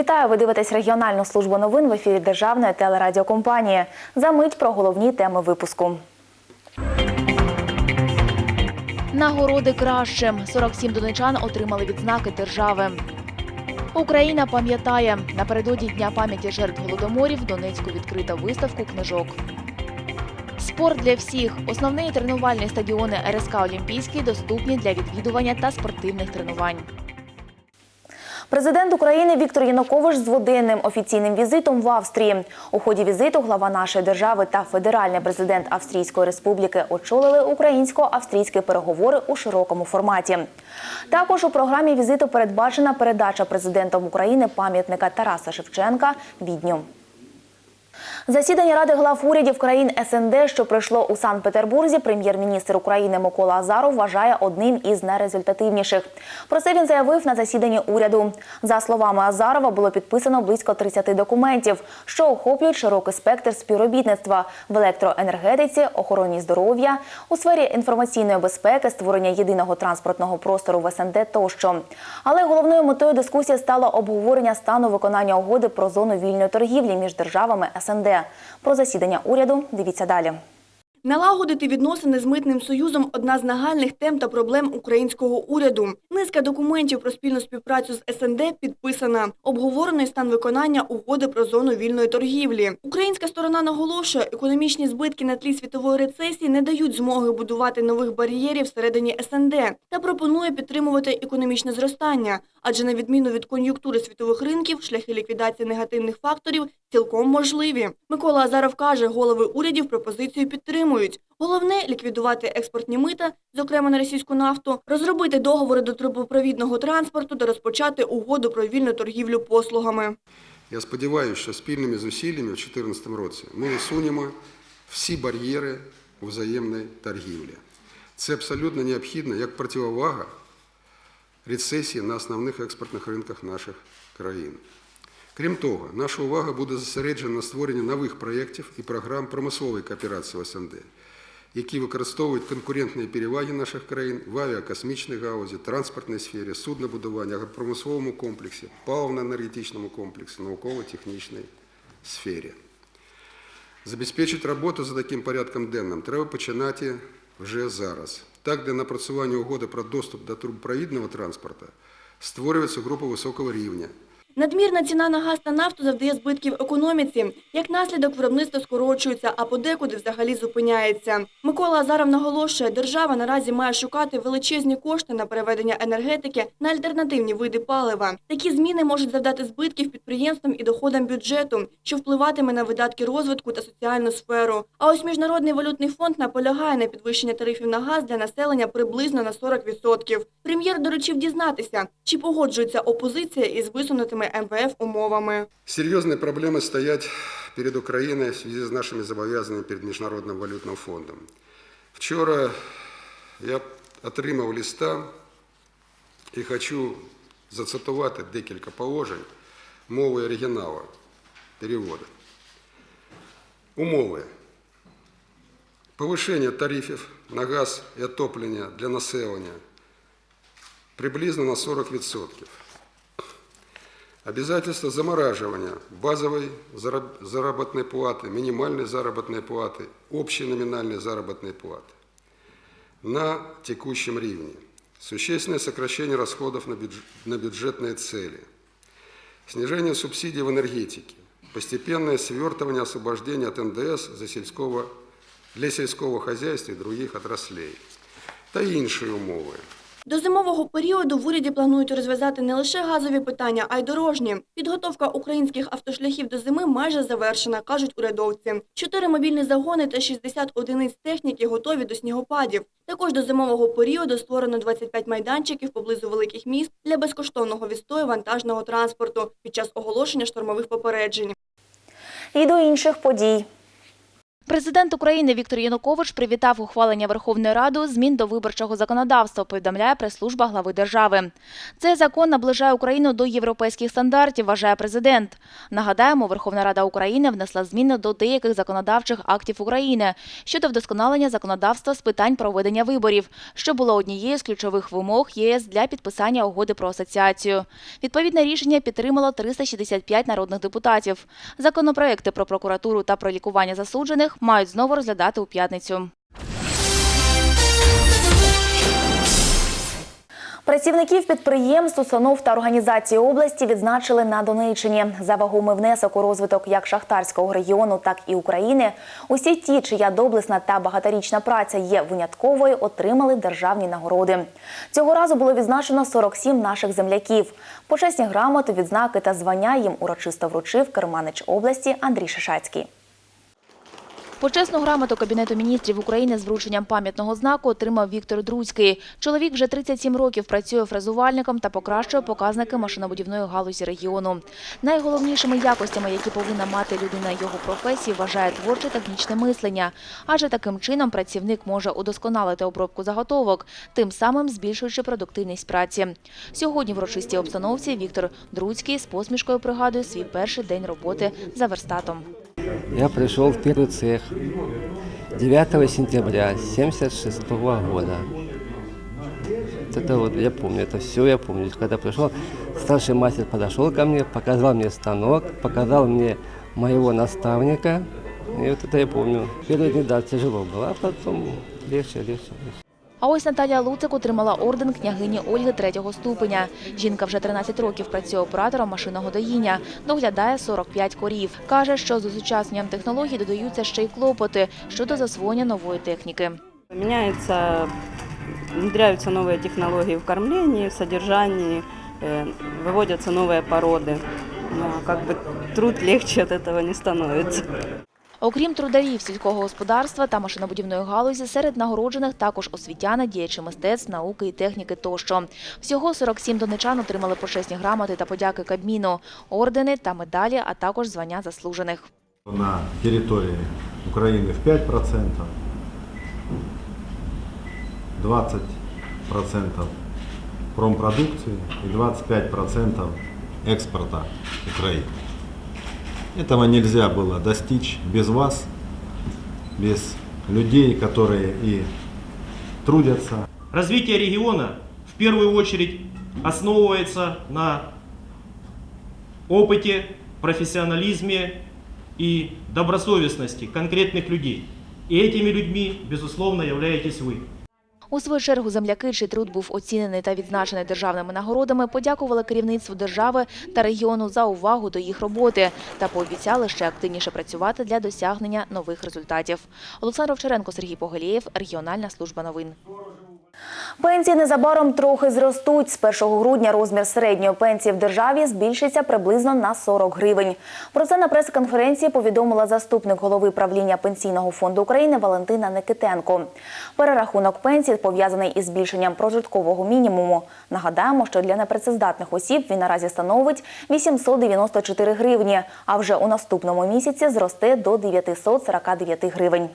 Вітаю! Ви дивитесь регіональну службу новин в ефірі Державної телерадіокомпанії. За мить про головні теми випуску. Нагороди кращим. 47 донечан отримали відзнаки держави. Україна пам'ятає. Напередодні Дня пам'яті жертв голодоморів в Донецьку відкрита виставку книжок. Спорт для всіх. Основні тренувальні стадіони РСК Олімпійський доступні для відвідування та спортивних тренувань. Президент України Віктор Янукович з дводенним офіційним візитом в Австрії. У ході візиту глава нашої держави та федеральний президент Австрійської республіки очолили українсько-австрійські переговори у широкому форматі. Також у програмі візиту передбачена передача президентом України пам'ятника Тараса Шевченка Відню. Засідання Ради глав урядів країн СНД, що пройшло у Санкт-Петербурзі, прем'єр-міністр України Микола Азаров вважає одним із найрезультативніших. Про це він заявив на засіданні уряду. За словами Азарова, було підписано близько 30 документів, що охоплюють широкий спектр співробітництва в електроенергетиці, охороні здоров'я, у сфері інформаційної безпеки, створення єдиного транспортного простору в СНД тощо. Але головною метою дискусії стало обговорення стану виконання угоди про зону вільної торгівлі між державами СНД. Про засідання уряду дивіться далі. Налагодити відносини з митним союзом одна з нагальних тем та проблем українського уряду. Низка документів про спільну співпрацю з СНД підписана. Обговорений стан виконання угоди про зону вільної торгівлі. Українська сторона наголошує, економічні збитки на тлі світової рецесії не дають змоги будувати нових бар'єрів всередині СНД та пропонує підтримувати економічне зростання. Адже на відміну від кон'юнктури світових ринків, шляхи ліквідації негативних факторів цілком можливі. Микола Азаров каже, голови урядів пропозицію підтримують. Головне – ліквідувати експортні мита, зокрема на російську нафту, розробити договори до трубопровідного транспорту та розпочати угоду про вільну торгівлю послугами. Я сподіваюся, що спільними зусиллями в 2014 році ми усунемо всі бар'єри у взаємній торгівлі. Це абсолютно необхідно як противовага рецесії на основних експортних ринках наших країн. Крім того, наша увага буде зосереджена на створенні нових проєктів і програм промислової кооперації в СНД, які використовують конкурентні переваги наших країн в авіакосмічній галузі, транспортній сфері, суднобудуванні, агропромисловому комплексі, паливно-енергетичному комплексі, науково-технічній сфері. Забезпечити роботу за таким порядком денним треба починати вже зараз. Так, для напрацювання угоди про доступ до трубопровідного транспорту створюється група високого рівня. Надмірна ціна на газ та нафту завдає збитків економіці. Як наслідок, виробництво скорочується, а подекуди взагалі зупиняється. Микола Азаров наголошує, держава наразі має шукати величезні кошти на переведення енергетики на альтернативні види палива. Такі зміни можуть завдати збитків підприємствам і доходам бюджету, що впливатиме на видатки розвитку та соціальну сферу. А ось Міжнародний валютний фонд наполягає на підвищення тарифів на газ для населення приблизно на 40%. Прем'єр доручив дізнатися, чи погоджується опозиція із висунутими МВФ умовами. Серьезные проблемы стоять перед Украиной в связи с нашими зобов'язаннями перед Міжнародним валютним фондом. Вчора я отримав листа і хочу зацитувати декілька положень мови оригіналу переводу. Умови. Повишення тарифів на газ і отоплення для населення приблизно на 40%. Обязательство замораживания базовой зараб- заработной платы, минимальной заработной платы, общей номинальной заработной платы на текущем рівні. Существенное сокращение расходов на, бюдж- на бюджетные цели. Снижение субсидий в энергетике. Постепенное свертывание освобождения от НДС за сельского, для сельского хозяйства и других отраслей. Та інші умови. До зимового періоду в уряді планують розв'язати не лише газові питання, а й дорожні. Підготовка українських автошляхів до зими майже завершена, кажуть урядовці. Чотири мобільні загони та 60 одиниць техніки готові до снігопадів. Також до зимового періоду створено 25 майданчиків поблизу великих міст для безкоштовного відстою вантажного транспорту під час оголошення штормових попереджень. І до інших подій. Президент України Віктор Янукович привітав ухвалення Верховною Радою змін до виборчого законодавства, повідомляє прес-служба глави держави. Цей закон наближає Україну до європейських стандартів, вважає президент. Нагадаємо, Верховна Рада України внесла зміни до деяких законодавчих актів України щодо вдосконалення законодавства з питань проведення виборів, що було однією з ключових вимог ЄС для підписання угоди про асоціацію. Відповідне рішення підтримало 365 народних депутатів. Законопроекти про прокуратуру та про лікування засуджених мають знову розглядати у п'ятницю. Працівників підприємств, установ та організацій області відзначили на Донеччині за вагомий внесок у розвиток як шахтарського регіону, так і України. Усі ті, чия доблесна та багаторічна праця є винятковою, отримали державні нагороди. Цього разу було відзначено 47 наших земляків. Почесні грамоти, відзнаки та звання їм урочисто вручив керманич області Андрій Шишацький. Почесну грамоту Кабінету міністрів України з врученням пам'ятного знаку отримав Віктор Друцький. Чоловік вже 37 років працює фрезувальником та покращує показники машинобудівної галузі регіону. Найголовнішими якостями, які повинна мати людина його професії, вважає творче технічне мислення. Адже таким чином працівник може удосконалити обробку заготовок, тим самим збільшуючи продуктивність праці. Сьогодні в урочистій обстановці Віктор Друцький з посмішкою пригадує свій перший день роботи за верстатом. Я пришел в первый цех 9 сентября 1976 года. Это вот я помню, это все я помню. Когда пришел, старший мастер подошел ко мне, показал мне станок, показал мне моего наставника. И вот это я помню. Первые дни, да, тяжело было, а потом легче, легче, легче. А ось Наталія Луцик отримала орден княгині Ольги третього ступеня. Жінка вже 13 років працює оператором машинного доїння, доглядає 45 корів. Каже, що з осучасненням технологій додаються ще й клопоти щодо засвоєння нової техніки. Меняются, внедряются новые технологии в кормлении, в содержании, э, выводятся новые породы. Но как бы труд легче от этого не становится. Окрім трударів сільського господарства та машинобудівної галузі, серед нагороджених також освітяни, діячі мистецтв, науки і техніки тощо. Всього 47 донечан отримали почесні грамоти та подяки Кабміну, ордени та медалі, а також звання заслужених. на территории Украины в 5%, 20% промпродукции и 25% экспорта Украины. Этого нельзя было достичь без вас, без людей, которые и трудятся, Развитие региона в первую очередь основывается на опыте, профессионализме и добросовестности конкретных людей. И этими людьми, безусловно, являетесь вы. У свою чергу земляки, чий труд був оцінений та відзначений державними нагородами, подякували керівництву держави та регіону за увагу до їх роботи та пообіцяли ще активніше працювати для досягнення нових результатів. Олександр Овчаренко, Сергій Погелєєв, Регіональна служба новин. Пенсії незабаром трохи зростуть. З 1 грудня розмір середньої пенсії в державі збільшиться приблизно на 40 гривень. Про це на прес-конференції повідомила заступник голови правління Пенсійного фонду України Валентина Никитенко. Перерахунок пенсій пов'язаний із збільшенням прожиткового мінімуму. Нагадаємо, що для непрацездатних осіб він наразі становить 894 гривні, а вже у наступному місяці зросте до 949 гривень.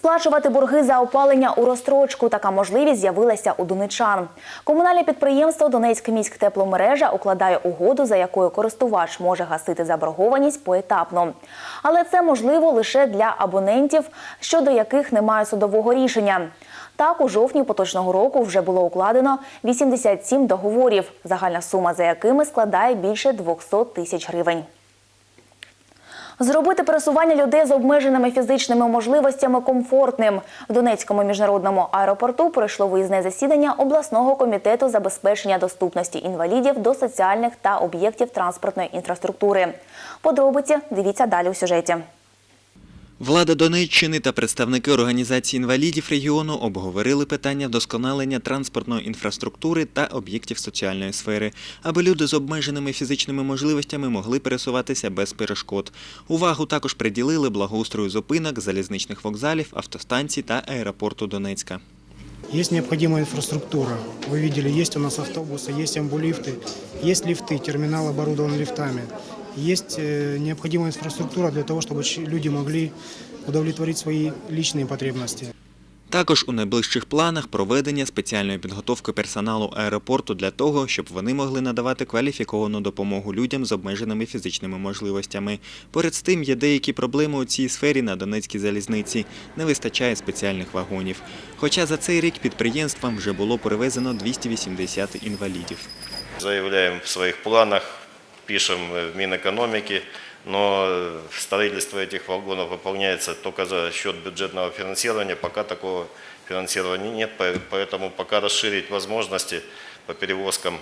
Сплачувати борги за опалення у розстрочку. Така можливість з'явилася у донечан. Комунальне підприємство Донецьк тепломережа укладає угоду, за якою користувач може гасити заборгованість поетапно. Але це можливо лише для абонентів, щодо яких немає судового рішення. Так, у жовтні поточного року вже було укладено 87 договорів, загальна сума за якими складає більше 200 тисяч гривень. Зробити пересування людей з обмеженими фізичними можливостями комфортним. В Донецькому міжнародному аеропорту пройшло виїзне засідання обласного комітету забезпечення доступності інвалідів до соціальних та об'єктів транспортної інфраструктури. Подробиці дивіться далі у сюжеті. Влада Донеччини та представники організації інвалідів регіону обговорили питання вдосконалення транспортної інфраструктури та об'єктів соціальної сфери, аби люди з обмеженими фізичними можливостями могли пересуватися без перешкод. Увагу також приділили благоустрою зупинок, залізничних вокзалів, автостанцій та аеропорту Донецька. Есть необходимая инфраструктура. Вы видели, есть у нас автобусы, есть амбулифты, есть лифты, терминал оборудован лифтами. есть э, необходимая инфраструктура для того, чтобы ч- люди могли удовлетворить свои личные потребности. Також у найближчих планах проведення спеціальної підготовки персоналу аеропорту для того, щоб вони могли надавати кваліфіковану допомогу людям з обмеженими фізичними можливостями. Поряд з тим є деякі проблеми у цій сфері на Донецькій залізниці. Не вистачає спеціальних вагонів. Хоча за цей рік підприємствам вже було перевезено 280 інвалідів. Заявляем в своих планах, Пишем в Минэкономике, но строительство этих вагонов выполняется только за счет бюджетного финансирования. Пока такого финансирования нет, по- поэтому пока расширить возможности по перевозкам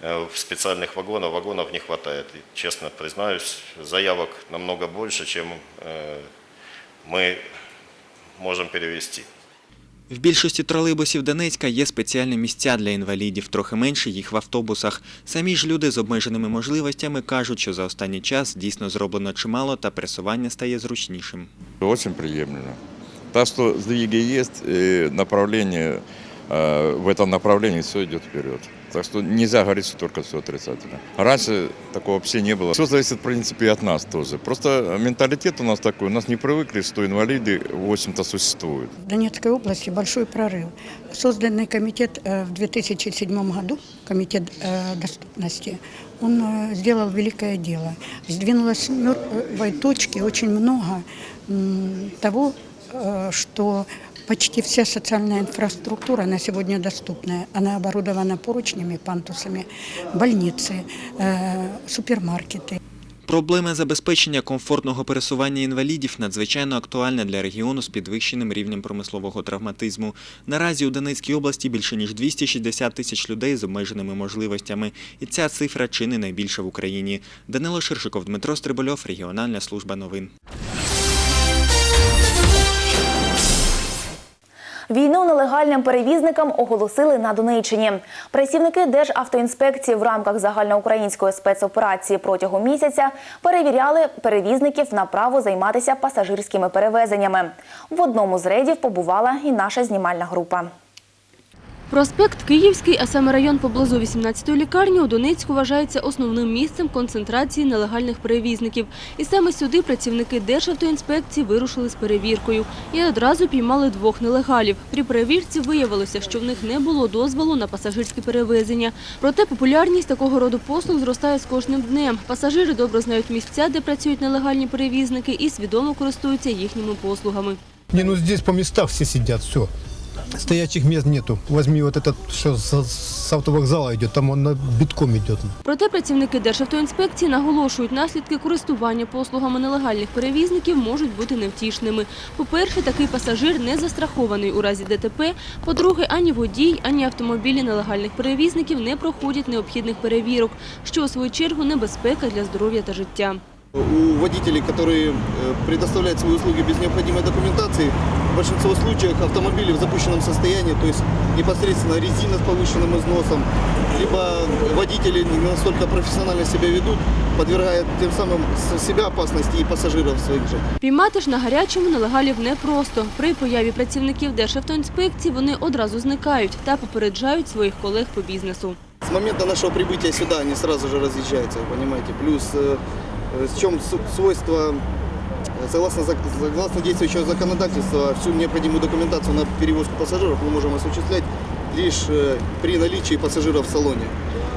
э, в специальных вагонах, вагонов не хватает. И, честно признаюсь, заявок намного больше, чем э, мы можем перевести. В більшості тролейбусів Донецька є спеціальні місця для інвалідів, трохи менше їх в автобусах. Самі ж люди з обмеженими можливостями кажуть, що за останній час дійсно зроблено чимало та пересування стає зручнішим. Очень приємно. Та що здвіги є направлення э, в этом направленні все йде вперед. Так что нельзя говорить, что только все отрицательно. Раньше такого вообще не было. Все зависит, в принципе, и от нас тоже. Просто менталитет у нас такой, у нас не привыкли, что инвалиды, в общем-то, существуют. В Донецкой области большой прорыв. Созданный комитет э, в 2007 году, комитет э, доступности, он э, сделал великое дело. Сдвинулось с мертвой точки очень много м, того, э, что почти вся социальная инфраструктура на сегодня доступная. Она оборудована поручнями, пантусами, больницы, э, супермаркеты. Проблема забезпечення комфортного пересування інвалідів надзвичайно актуальна для регіону з підвищеним рівнем промислового травматизму. Наразі у Донецькій області більше ніж 260 тисяч людей з обмеженими можливостями, і ця цифра чи не найбільша в Україні. Данило Ширшиков, Дмитро Стрибольов, регіональна служба новин. Війну нелегальним перевізникам оголосили на Донеччині. Працівники Державтоінспекції в рамках загальноукраїнської спецоперації протягом місяця перевіряли перевізників на право займатися пасажирськими перевезеннями. В одному з рейдів побувала і наша знімальна група. Проспект Київський, а саме район поблизу 18-ї лікарні у Донецьку вважається основним місцем концентрації нелегальних перевізників. І саме сюди працівники Державтоінспекції вирушили з перевіркою. І одразу піймали двох нелегалів. При перевірці виявилося, що в них не було дозволу на пасажирські перевезення. Проте популярність такого роду послуг зростає з кожним днем. Пасажири добре знають місця, де працюють нелегальні перевізники і свідомо користуються їхніми послугами. Не, ну здесь по местах все сидят, все. Стоячих мест нету. Возьми вот этот, что с, с автовокзала идет, там он на битком идет. Проте працівники Державтоінспекції наголошують, наслідки користування послугами нелегальних перевізників можуть бути невтішними. По-перше, такий пасажир не застрахований у разі ДТП. По-друге, ані водій, ані автомобілі нелегальних перевізників не проходять необхідних перевірок, що у свою чергу небезпека для здоров'я та життя. У водителей, которые э, предоставляют свои услуги без необходимой документации, в большинстве случаев автомобили в запущенном состоянии, то есть непосредственно резина с повышенным износом, либо водители не настолько профессионально себя ведут, подвергая тем самым с- себя опасности и пассажиров своих же. Піймати ж на гарячому нелегалів непросто. При появі працівників Державтоінспекції вони одразу зникають та попереджають своїх колег по бізнесу. С момента нашего прибытия сюда они сразу же разъезжаются, вы понимаете. Плюс э, э, с чем с- свойство, э, согласно, зак- согласно действующего законодательства, всю необходимую документацию на перевозку пассажиров мы можем осуществлять лишь э, при наличии пассажиров в салоне.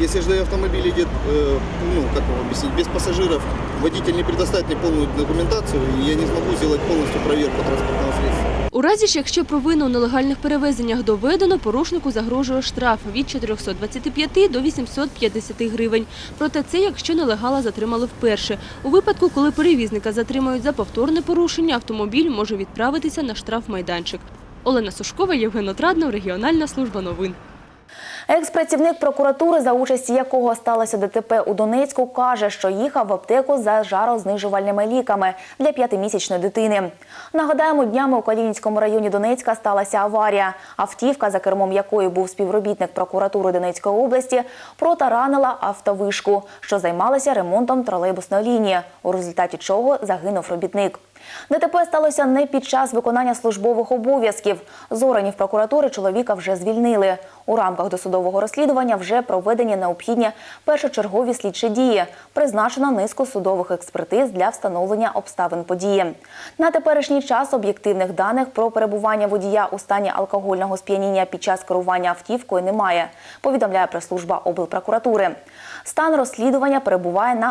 Если же автомобиль идет, э, ну, как его объяснить, без пассажиров, водитель не предоставит мне полную документацию, и я не смогу сделать полностью проверку транспортного средства. У разі ж, якщо провину у нелегальних перевезеннях доведено, порушнику загрожує штраф від 425 до 850 гривень. Проте це, якщо нелегала затримали вперше. У випадку, коли перевізника затримають за повторне порушення, автомобіль може відправитися на штрафмайданчик. Олена Сушкова, Євген Отраднов, регіональна служба новин. Екс-працівник прокуратури, за участі якого сталося ДТП у Донецьку, каже, що їхав в аптеку за жарознижувальними ліками для п'ятимісячної дитини. Нагадаємо, днями у Калінінському районі Донецька сталася аварія. Автівка, за кермом якої був співробітник прокуратури Донецької області, протаранила автовишку, що займалася ремонтом тролейбусної лінії, у результаті чого загинув робітник. ДТП сталося не під час виконання службових обов'язків. З органів прокуратури чоловіка вже звільнили. У рамках досудового розслідування вже проведені необхідні першочергові слідчі дії. Призначено низку судових експертиз для встановлення обставин події. На теперішній час об'єктивних даних про перебування водія у стані алкогольного сп'яніння під час керування автівкою немає, повідомляє прес-служба облпрокуратури. Стан розслідування перебуває на